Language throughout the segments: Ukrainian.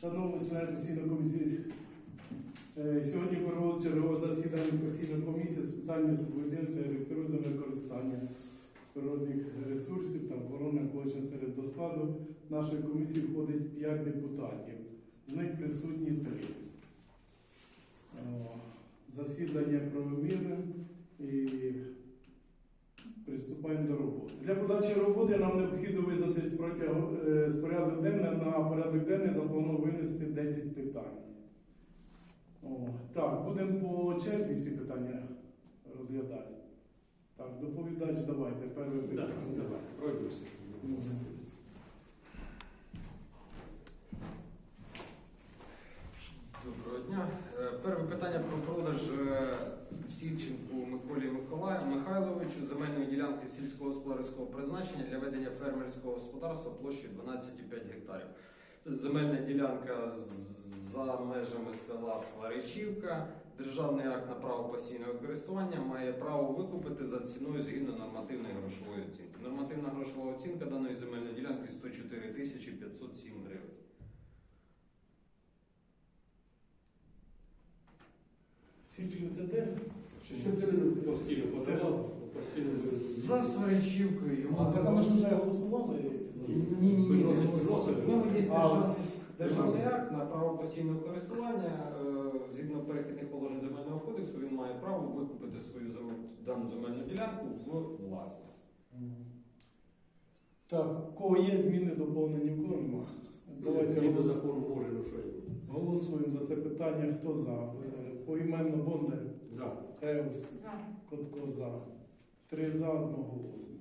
Шановні члени постійної комісії, е, сьогодні проводить чергове засідання постійної комісії з питань судовиденця, електронного використання природних ресурсів та охорони площин серед до складу нашої комісії входить 5 депутатів. З них присутні 3. Засідання правомірне і приступаємо до роботи. Для подальшої роботи нам необхідно визнатись протягом е, з порядок денний. На порядок денний заплановано винести 10 питань. О, так, будемо по черзі всі питання розглядати. Так, доповідач, давайте. Перше Да, питання. давай, пройдемося. Мгм. Доброго дня. Е, Перше питання про продаж е, Сільченку Миколі Миколаю Михайловичу земельної ділянки сільськогосподарського призначення для ведення фермерського господарства площею 12,5 гектарів. Це земельна ділянка за межами села Сваричівка. Державний акт на право постійного користування має право викупити за ціною згідно нормативної грошової оцінки. Нормативна грошова оцінка даної земельної ділянки 104 тисячі 507 гривень. Січень це де? Що це він постійно подавав, постійно За Сваричівкою йому А, так ми ж вже голосували. Ні, ні, ні. Виносить. В нього є А, державний, акт на право постійного користування. Е, Згідно перехідних положень земельного кодексу, він має право викупити свою дану земельну ділянку в власність. Так, у кого є зміни доповнені корму? Давайте згідно голос- закону може, ну що є. голосуємо за це питання. Хто за? Е, Поіменно Бондар, За. Еус, За. Котко за. Три за одноголосно.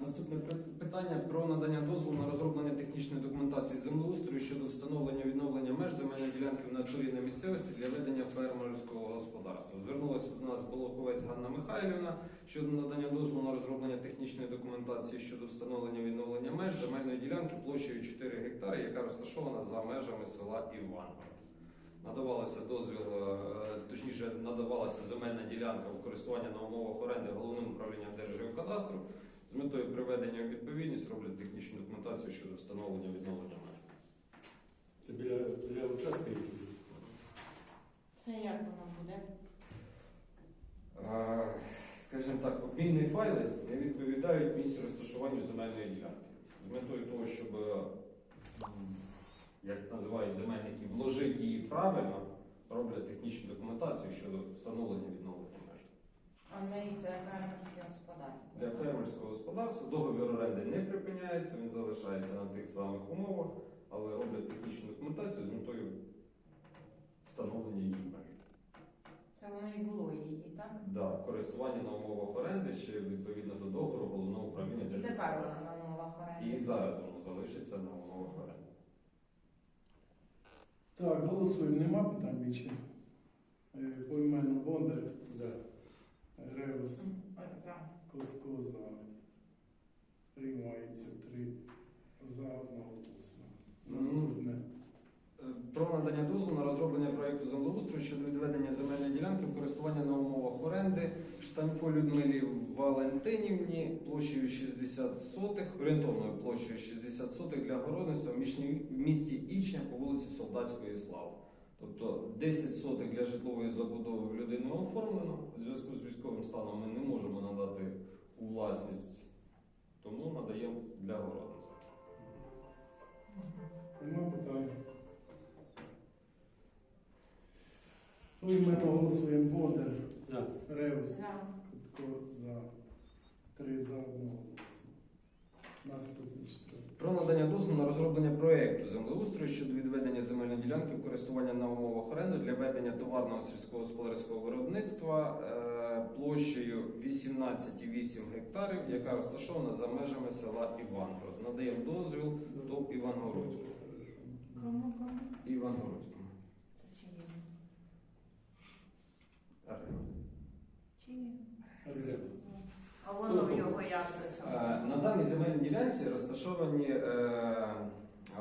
Наступне питання про надання дозволу на розроблення технічної документації землеустрою щодо встановлення відновлення меж земельної ділянки в натурі на місцевості для ведення фермерського господарства. Звернулася до нас Болоховець Ганна Михайлівна щодо надання дозволу на розроблення технічної документації щодо встановлення відновлення меж земельної ділянки площею 4 гектари, яка розташована за межами села Івангород. Надавалося дозвіл, е, точніше надавалася земельна ділянка в користування на умовах оренди головним управлінням Держгеокадастру. З метою приведення у відповідність роблять технічну документацію щодо встановлення відновлення меж. Це біля, біля участка. Це як воно буде? Е, Скажімо так, обмінні файли не відповідають місці розташуванню земельної ділянки. З метою того, щоб, е, як називають земельники, вложити її правильно, роблять технічну документацію щодо встановлення відновлення меж. А в неї це фермерське господарство. Для фермерського господарства договір оренди не припиняється, він залишається на тих самих умовах, але роблять технічну документацію з метою встановлення її меж. Це воно і було її, так? Да, користування на умовах оренди ще відповідно до договору головного управління І тепер вона на умовах оренди. І зараз воно залишиться на умовах оренди. Так, голосуємо. Нема питань більше. Е, Поіменно Бондар, За. Реус, Ой, За. Котко за. Приймається три за одноголосно. Наступне. Про надання дозволу на розроблення проєкту землеустрою щодо відведення земельної ділянки в користування на умовах оренди Штанько Людмилі Валентинівні площею 60 сотих, орієнтовною площею 60 сотих для городництва в місті Ічня по вулиці Солдатської Слави. Тобто 10 сотих для житлової забудови людини оформлено. У зв'язку з військовим станом ми не можемо надати у власність, тому надаємо для городництва. Нема питань. Поіменно голосуємо Бондар, За. Реус, За. Котко за. Три за одноголосно. Наступне читання. Про надання дозволу на розроблення проєкту землеустрою щодо відведення земельної ділянки в користування на умовах оренди для ведення товарного сільськогосподарського виробництва е, площею 18,8 гектарів, яка розташована за межами села Івангород. Надаємо дозвіл до Івангородського. Кому кому? Івангородському. Це чиє? Арена. Чиє? Арена. А воно його як до цього? Е, На даній ділянці розташовані е,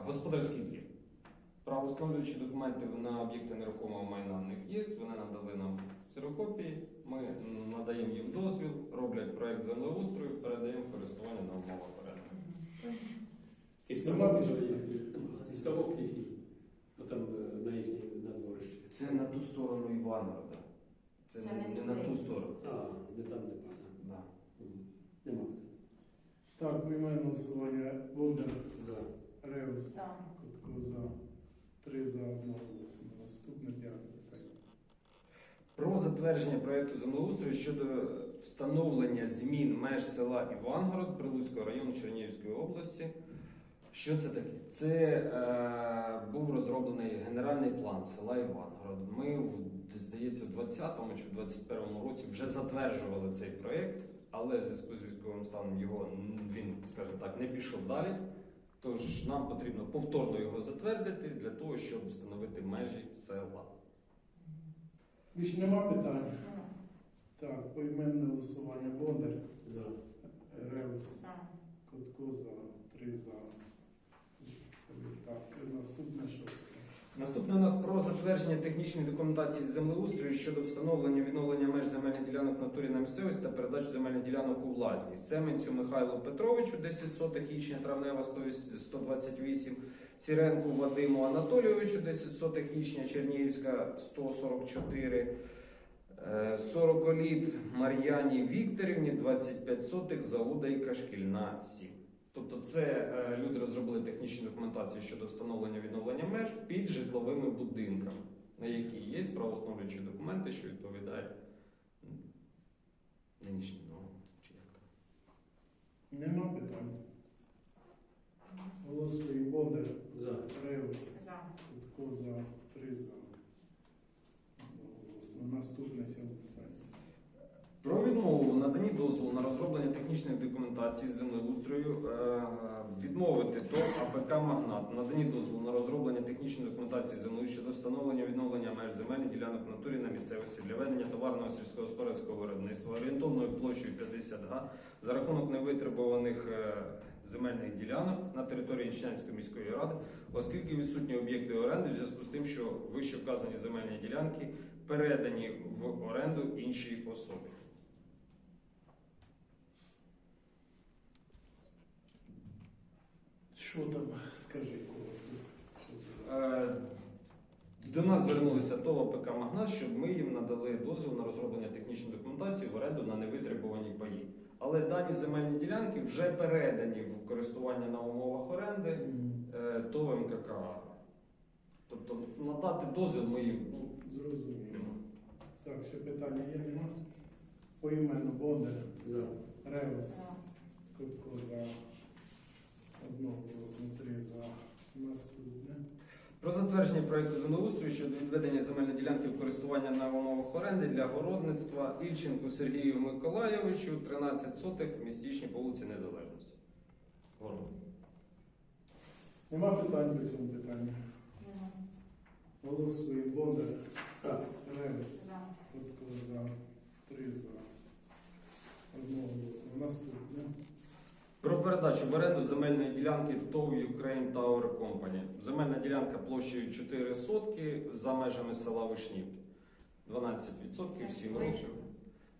господарські двір. Правоустановлюючі документи на об'єкти нерухомого майна в них є. Вони надали нам ксерокопії. Ми надаємо їм дозвіл, роблять проєкт землеустрою, передаємо користування на умовах оренди. І ставок їхній. Там е, на їхній надворищі. Це на ту сторону Івангорода. Це, Це не, не на ту сторону. А, не там, не база. Да. Нема. Так, поіменне голосування. Бондар, За. Реус. Котко за. Три за одноголосно. Наступне п'яте питання. Про затвердження проекту землеустрою щодо встановлення змін меж села Івангород Прилуцького району Чернігівської області. Що це таке? Це е, був розроблений генеральний план села Івангород. Ми, здається, в 20-му чи в 21-му році вже затверджували цей проєкт, але в зв'язку з військовим станом його він, скажімо так, не пішов далі. Тож нам потрібно повторно його затвердити для того, щоб встановити межі села. Більше нема питань. Так, поіменне голосування. Бондар, За. Реус, За. Котко за. Три за. Так, наступне шосте. Наступне у нас про затвердження технічної документації землеустрою щодо встановлення відновлення меж земельних ділянок натурі на місцевості та передачу земельних ділянок у власність. Семенцю Михайлу Петровичу 10 сотих Ічня Травнева 128, Сіренку Вадиму Анатолійовичу 10 сотих Ічня Чернігівська 144, е, 40 літ Мар'яні Вікторівні 25 сотих Заудайка Шкільна 7. Тобто це е, люди розробили технічну документацію щодо встановлення відновлення меж під житловими будинками, на які є правоустановлюючі документи, що відповідають нинішнім нормам. Чи як там. Нема питань. Голосуємо. Бондар, За. Реус, За. Котко за. Три за. Одноголосно. Наступне сьоме питання. Про відмову в наданні дозволу на розроблення технічної документації землеустрою е, відмовити ТОВ АПК Магнат в наданні дозволу на розроблення технічної документації з землеустрою щодо встановлення відновлення меж земельних ділянок в натурі на місцевості для ведення товарного сільськогосподарського виробництва орієнтовною площею 50 га за рахунок невитребуваних е, земельних ділянок на території Ічнянської міської ради, оскільки відсутні об'єкти оренди в зв'язку з тим, що вище вказані земельні ділянки передані в оренду іншій особі. Що там, скажи, кого? Е, До нас звернулися ТОВ АПК Магнат, щоб ми їм надали дозвіл на розроблення технічної документації в оренду на невитребувані паї. Але дані земельні ділянки вже передані в користування на умовах оренди е, ТОВ МКК. Тобто надати дозвіл ми їм ну, Зрозуміло. Так, ще питання є, нема? Поіменно Бондар, За. Реус, За. Котко за. Одноголосно. Три за. Наступне. Про затвердження проекту землеустрою щодо відведення земельної ділянки в користування на умовах оренди для городництва Ільченку Сергію Миколайовичу 13 сотих в містічній вулиці Незалежності. Город. Нема питань по цьому питанню. Нема. Голосуємо. Бондар, За. Котко за. Три за. Одноголосно. Наступне. Про передачу в оренду земельної ділянки ТОВ Ukraine Tower Company. Земельна ділянка площею 4 сотки за межами села Вишнівки. 12% 7 Вишка. років.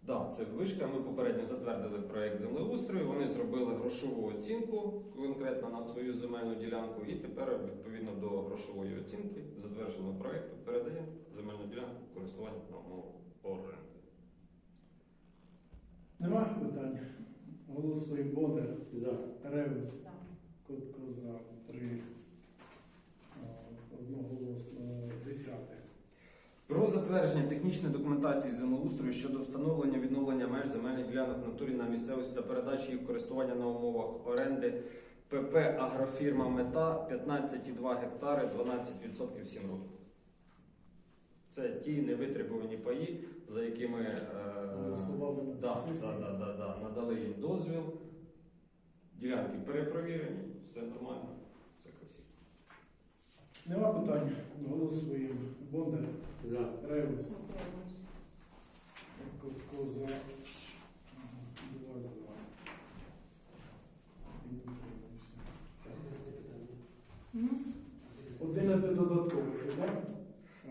Да, це вишка. Ми попередньо затвердили проект землеустрою. Вони зробили грошову оцінку конкретно на свою земельну ділянку. І тепер, відповідно до грошової оцінки, затвердженого проекту, передаємо земельну ділянку в користування на умову оренди. Нема питань. Голосуємо. Бондар, За. Реус, За. Котко за. Три. Одноголосно. Десяте. Про затвердження технічної документації землеустрою щодо встановлення відновлення меж земельних ділянок в натурі на місцевості та передачі їх користування на умовах оренди ПП Агрофірма Мета 15,2 гектари 12% 7 років. Це ті невитребувані паї, за якими е, да, да, да, да, да, надали їм дозвіл. Ділянки перепровірені, все нормально, все красиво. Нема питань. Голосуємо. Бондар, За. Реус, Утримуюсь. Котко за. Два за. 11 додаткових, так?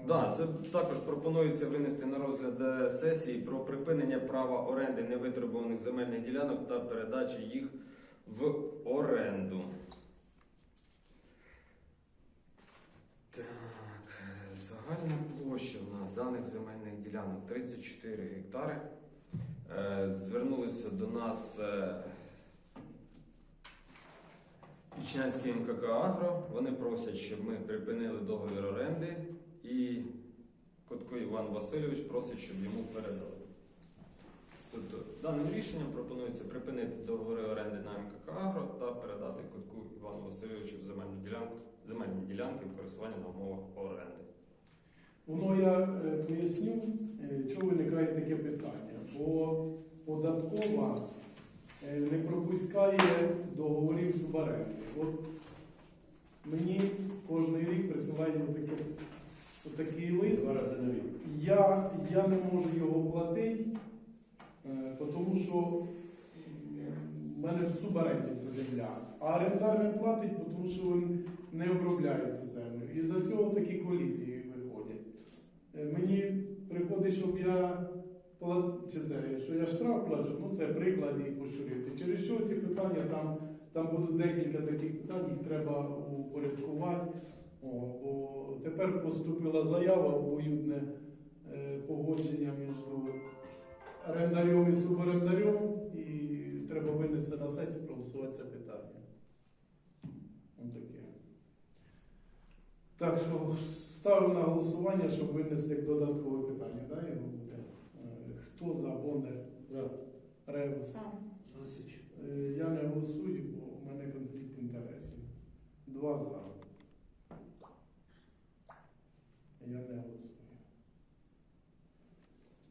Да, це також пропонується винести на розгляд е, сесії про припинення права оренди невитребуваних земельних ділянок та передачі їх в оренду. Так, загальна площа в нас даних земельних ділянок 34 гектари. Е, звернулися до нас е, Ічнянський МКК Агро. Вони просять, щоб ми припинили договір оренди і Котко Іван Васильович просить, щоб йому передали. Тобто даним рішенням пропонується припинити договори оренди на МКК Агро та передати Котку Івану Васильовичу земельну ділянку, земельні ділянки в користування на умовах оренди. Воно я е, поясню, е, чого виникає таке питання. Бо податкова е, не пропускає договорів суборенди. От мені кожен рік присилають отаке, отакий лист. Рази на рік. Я, я не можу його платити, е, тому що в мене в суборенді ця земля. А орендар не платить, тому що він не обробляє цю землю. І за цього такі колізії виходять. Е, Мені приходить, щоб я плат- чи це, що я штраф плачу, ну це приклад і поширюється. Через що ці питання там, там будуть декілька таких питань, їх треба упорядкувати. О, бо тепер поступила заява обоюдне е, погодження між орендарем і суборендарем, і треба винести на сесію, проголосувати це питання. Ось таке. Так що ставимо на голосування, щоб винести як додаткове питання. Да, його буде? Е, Хто за Бондар? Да. Ревус? Е, Я не голосую, бо в мене конфлікт інтересів. Два за. Я не голосую.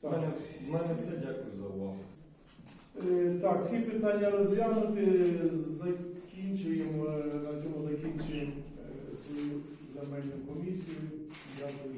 У мене, в мене все, дякую за увагу. Е, Так, всі питання розглянути. Закінчуємо, е, на цьому закінчуємо е, свою земельну комісію. Дякую